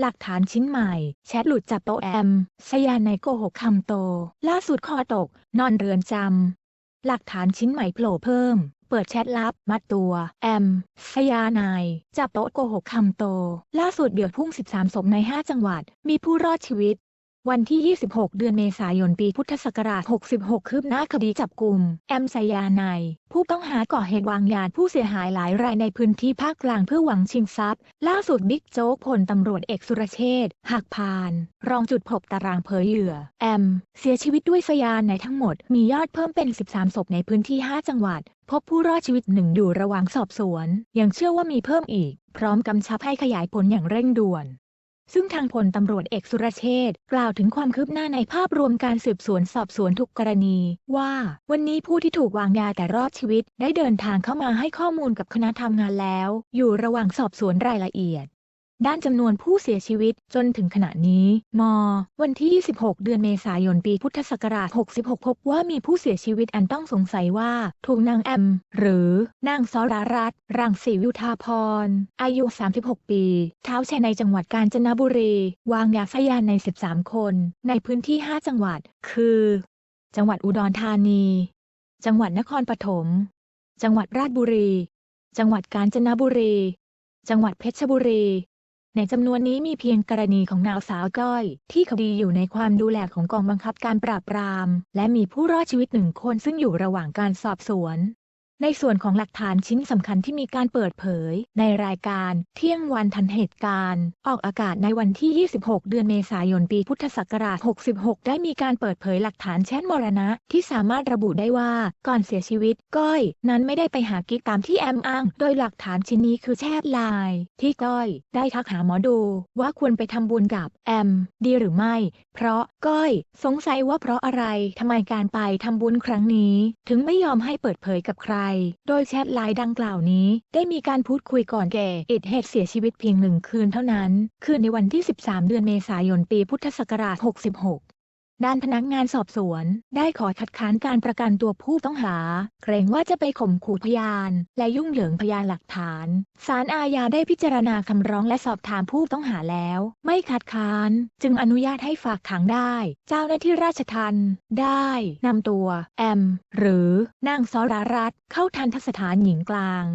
หลักฐานชิ้นใหม่ แชทหลุดจับโตแอม สยานในโกหกคำโต ล่าสุดคอตก นอนเรือนจำ หลักฐานชิ้นใหม่โผล่เพิ่ม เปิดแชทลับ มัดตัว แอม สยานาย จับโต๊ะโกหกคำโต ล่าสุดเดือดพุ่ง 13 ศพใน 5 จังหวัด มีผู้รอดชีวิต วันที่ 26 เดือนเมษายน ปีพุทธศักราช 66 คืบหน้าคดีจับกลุ่ม แอมสยานผู้ต้องหาก่อเหตุวางยาผู้เสียหายหลายรายในพื้นที่ภาคกลางเพื่อหวังชิงทรัพย์ ล่าสุดบิ๊กโจ๊กพลตำรวจเอกสุรเชษฐหักพาน รองจุดพบตารางเผยเหยื่อ แอม เสียชีวิตด้วยสยานในทั้งหมด มียอดเพิ่มเป็น 13 ศพในพื้นที่ 5 จังหวัด พบผู้รอดชีวิตหนึ่งอยู่ระหว่างสอบสวน ยังเชื่อว่ามีเพิ่มอีก พร้อมกำชับให้ขยายผลอย่างเร่งด่วน ซึ่งทางพลตำรวจเอกสุรเชษ์กล่าวถึงความคืบหน้าในภาพรวมการสืบสวนสอบสวนทุกกรณี ว่าวันนี้ผู้ที่ถูกวางยาแต่รอดชีวิต ได้เดินทางเข้ามาให้ข้อมูลกับคณะทำงานแล้ว อยู่ระหว่างสอบสวนรายละเอียด ด้านจำนวนผู้เสียชีวิตจนถึงขณะนี้ ม วันที่ 26 เดือนเมษายนปีพุทธศักราช 66 พบว่ามีผู้เสียชีวิตอันต้องสงสัยว่า ถูกนางแอม หรือนางสรารัตน์รังสียุทาพร อายุ 36 ปีเท้าแชร์ในจังหวัดกาญจนบุรี วางยาสยานใน 13 คน ในพื้นที่ 5 จังหวัด คือ จังหวัดอุดรธานี จังหวัดนครปฐม จังหวัดราชบุรี จังหวัดกาญจนบุรี จังหวัดเพชรบุรี ในจำนวนนี้มีเพียงกรณีของนางสาวก้อย ที่คดีอยู่ในความดูแลของกองบังคับการปราบปราม และมีผู้รอดชีวิตหนึ่งคนซึ่งอยู่ระหว่างการสอบสวน ในส่วนของหลักฐานชิ้นสำคัญที่มีการเปิดเผย ในรายการเที่ยงวันทันเหตุการณ์ ออกอากาศในวันที่ 26 เดือนเมษายนปีพุทธศักราช 66 ได้มีการเปิดเผยหลักฐานแชทมรณะ ที่สามารถระบุได้ว่าก่อนเสียชีวิต ก้อย นั้นไม่ได้ไปหากิ๊กตามที่แอมอ้าง โดยหลักฐานชิ้นนี้คือแชทไลน์ที่ก้อยได้ทักหาหมอดู ว่าควรไปทำบุญกับแอม ดีหรือไม่ เพราะก้อยสงสัยว่าเพราะอะไรทำไมการไปทำบุญครั้งนี้ ถึงไม่ยอมให้เปิดเผยกับใครโดยแชทไลน์ดังกล่าวนี้ ได้มีการพูดคุยก่อนแก่เอ็ดเหตุเสียชีวิตเพียงหนึ่งคืนเท่านั้น คือในวันที่ 13 เดือนเมษายนปีพุทธศักราช 66 ด้านพนักงานสอบสวน ได้ขอคัดค้านการประกันตัวผู้ต้องหา เกรงว่าจะไปข่มขู่พยาน และยุ่งเหยิงพยานหลักฐานศาลอาญาได้พิจารณาคำร้องและสอบถามผู้ต้องหาแล้ว ไม่คัดค้าน จึงอนุญาตให้ฝากขังได้ เจ้าหน้าที่ราชทัณฑ์ได้นำตัว แอม หรือนางสรารัตน์เข้าทันทสถานหญิงกลาง